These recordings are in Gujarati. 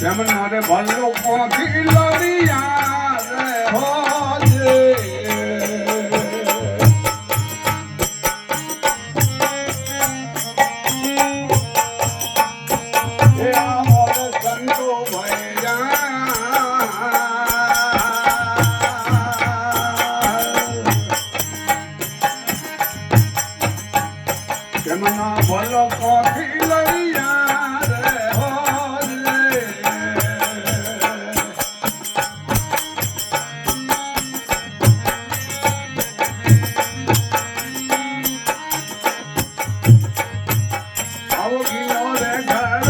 તેમના બલ્લો કોથી લો ಘನ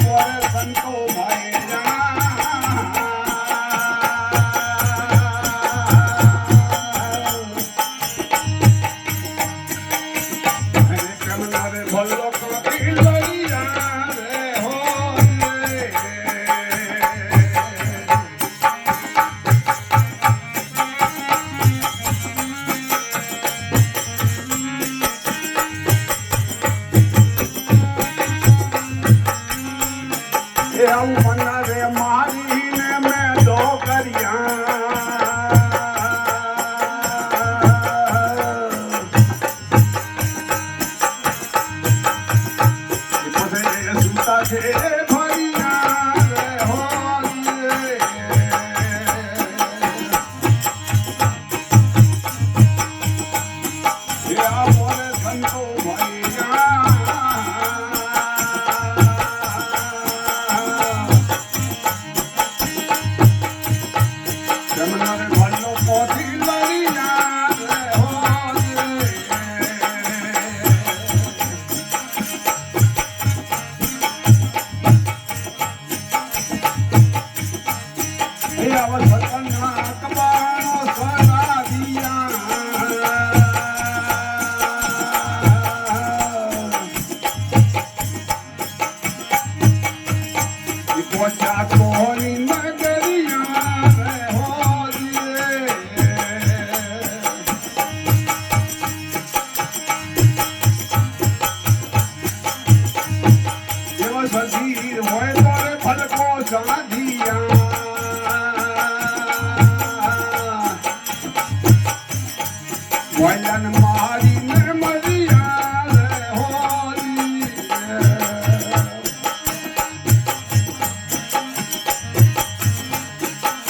ভল্লক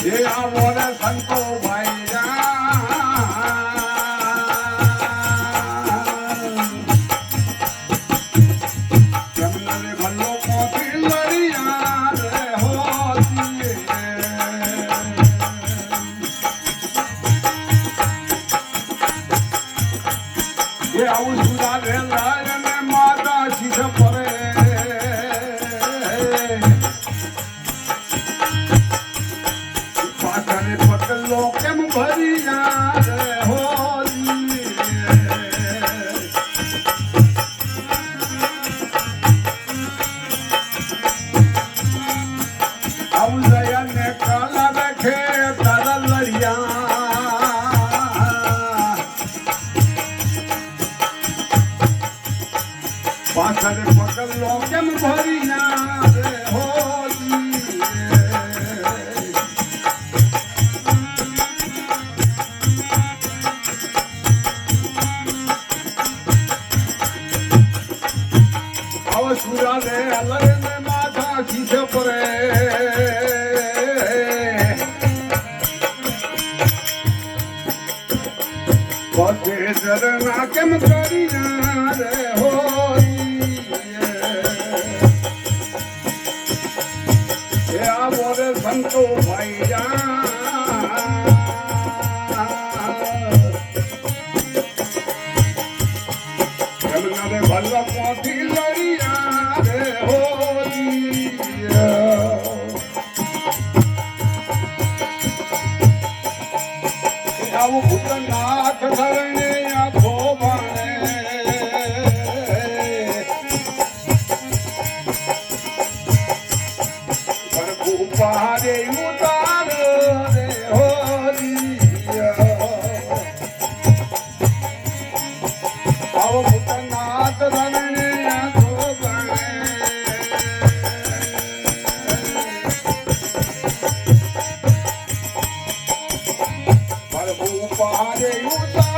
Yeah, I wanna go away. પાછળ પકડલો કેમ ભરી ના આવ સુરાને અલરને માથા ખીસે પરે ઝરના કેમ કરી રે હોલી એ આ મોરે સંતો ભાઈ જા for Andre Luther.